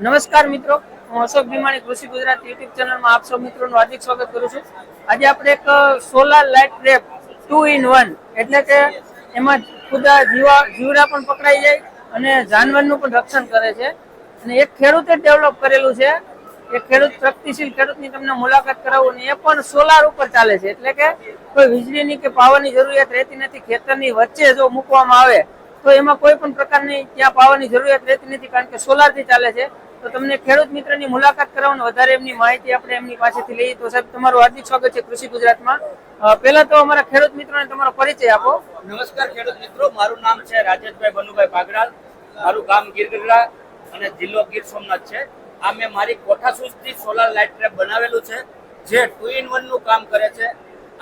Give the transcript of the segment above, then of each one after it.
નમસ્કાર મિત્રો, હું અશોક ભીમાણી કૃષિ ગુજરાત યુટ્યુબ ચેનલમાં આપ સૌ મિત્રોનું હાર્દિક સ્વાગત કરું છું. આજે આપણે એક solar light trap two in one, એટલે કે એમાં ખુદા જીવા, જીવડા પણ પકડાઈ જાય અને જાનવરનું પણ રક્ષણ કરે છે. અને એક ખેડૂતે ડેવલપ કરેલું છે. એ ખેડૂત પ્રગતિશીલ ખેડૂતની તમને મુલાકાત કરાવું અને એ પણ સોલાર ઉપર ચાલે છે. એટલે કે કોઈ વીજળીની કે પાવરની જરૂરિયાત રહેતી નથી, ખેતરની વચ્ચે જો મૂકવામાં આવે, તો એમાં કોઈ પણ પ્રકારની ત્યાં પાવાની જરૂરિયાત રહેતી નથી, કારણ કે સોલારથી ચાલે છે. તો તમને ખેડૂત મિત્રની મુલાકાત કરાવવાનો વધારે એમની માહિતી આપણે એમની પાસેથી લઈએ. તો સાહેબ, તમારું હાર્દિક સ્વાગત છે કૃષિ ગુજરાતમાં. પહેલા તો અમારા ખેડૂત મિત્રોને તમારો પરિચય આપો. નમસ્કાર ખેડૂત મિત્રો, મારું નામ છે રાજેશભાઈ બનુભાઈ પાગરાલ મારું ગામ ગીરગઢડા અને જિલ્લો ગીર સોમનાથ છે. આ મેં મારી કોઠાસૂઝથી સોલાર લાઇટ ટ્રેપ બનાવેલું છે, જે ટુ ઇન વનનું કામ કરે છે.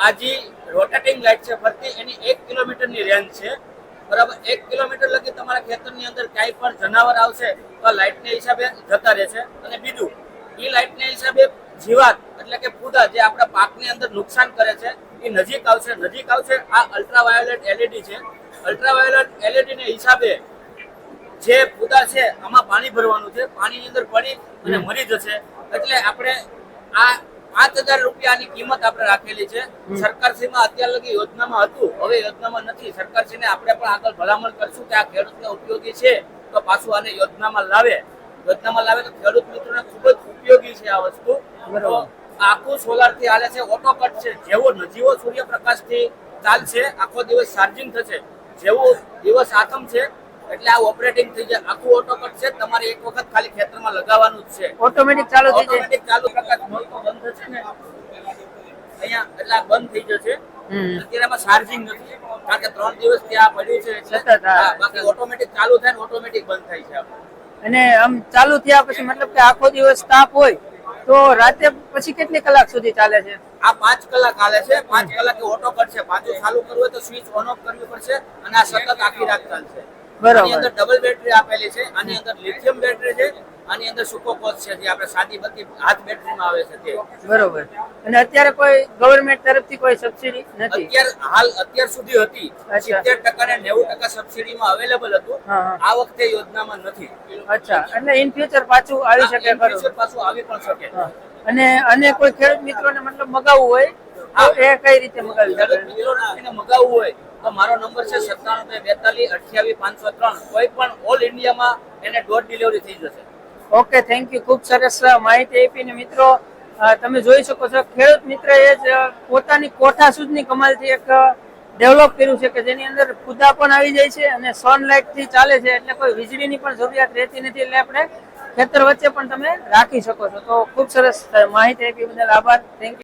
આ જે રોટેટિંગ લાઇટ છે, ફરતી એની એક કિલોમીટરની રેન્જ છે. બરાબર એક કિલોમીટર લગી તમારા ખેતરની અંદર ક્યાંય પણ જનાવર આવશે તો લાઇટને હિસાબે જતા રહેશે. અને બીજું એ લાઇટને હિસાબે જીવાત એટલે કે ફૂદા જે આપણા પાકની અંદર નુકસાન કરે છે એ નજીક આવશે. નજીક આવશે આ અલ્ટ્રાવાયોલેટ એલઈડી છે. અલ્ટ્રાવાયોલેટ એલઈડી ને હિસાબે જે ફૂદા છે આમાં પાણી ભરવાનું છે. પાણીની અંદર પડી અને મરી જશે. એટલે આપણે આ પાંચ હજાર રૂપિયાની કિંમત આપણે રાખેલી છે. સરકારશ્રીમાં અત્યાર લગી યોજનામાં હતું હવે યોજનામાં નથી. સરકારશ્રીને આપણે પણ આગળ ભલામણ કરશું કે આ ખેડૂતને ઉપયોગી છે તો પાછું આને યોજનામાં લાવે. યોજનામાં લાવે તો ખેડૂત મિત્રોને ખૂબ જ ઉપયોગી છે આ વસ્તુ. આખું સોલારથી હાલે છે ઓટો કટ છે જેવો નજીવો સૂર્યપ્રકાશથી ચાલશે આખો દિવસ ચાર્જિંગ થશે. જેવો દિવસ આથમ છે એટલે આ ઓપરેટિંગ થઈ જાય. આખું ઓટો કટ છે તમારે એક વખત ખાલી ખેતરમાં લગાવવાનું જ છે. ઓટોમેટિક ચાલુ થઈ જાય. ઓટોમેટિક ચાલુ પ્રકાશ મળતો બંધ થશે ને અહીંયા એટલે બંધ થઈ જશે. અત્યારે એમાં ચાર્જિંગ નથી. કારણ કે ત્રણ દિવસ ત્યાં પડ્યું છે સતત, બાકી ઓટોમેટિક ચાલુ થાય ને ઓટોમેટિક બંધ થાય છે અને આમ ચાલુ થયા પછી મતલબ કે આખો દિવસ તાપ હોય તો રાતે પછી કેટલી કલાક સુધી ચાલે છે? આ પાંચ કલાક ચાલે છે. પાંચ કલાકે ઓટો કરશે. પાછું ચાલુ કરવું હોય તો સ્વિચ ઓન ઓફ કરવી પડશે અને આ સતત આખી રાત ચાલશે. બરાબર. અંદર ડબલ બેટરી આપેલી છે આની અંદર લિથિયમ બેટરી છે આની અંદર સુકો કોચ છે જે આપણે સાદી બધી હાથ બેટરીમાં આવે છે તે. બરોબર. અને અત્યારે કોઈ ગવર્મેન્ટ તરફથી કોઈ સબસિડી નથી? અત્યાર હાલ અત્યાર સુધી હતી. અચ્છા. સિત્તેર ટકા ને નેવું ટકા સબસિડીમાં અવેલેબલ હતું. આ વખતે યોજનામાં નથી. અચ્છા. એટલે ઇન ફ્યુચર પાછું આવી શકે ખરું. future પાછું આવી પણ શકે. અને અને કોઈ ખેડૂત મિત્રોને મતલબ મગાવવું હોય તો એ કઈ રીતે મગાવી શકે મિત્રોને મગાવવું હોય તો મારો નંબર છે સત્તાણું બેતાલીસ, અઠ્યાવીસ, પાંચસો ત્રણ. કોઈ પણ ઓલ ઇન્ડિયામાં એને ડોર ડિલિવરી થઈ જશે. Okay, thank you. ખૂબ સરસ માહિતી આપીને મિત્રો. તમે જોઈ શકો છો, ખેડૂત મિત્ર એ જ પોતાની કોઠા સુધની કમાલથી એક ડેવલપ કર્યું છે કે જેની અંદર ખુદા પણ આવી જાય છે અને સનલાઇટથી ચાલે છે એટલે કોઈ વીજળીની પણ જરૂરિયાત રહેતી નથી એટલે આપણે ખેતર વચ્ચે પણ તમે રાખી શકો છો. તો ખૂબ સરસ માહિતી આપી બદલ આભાર. Thank you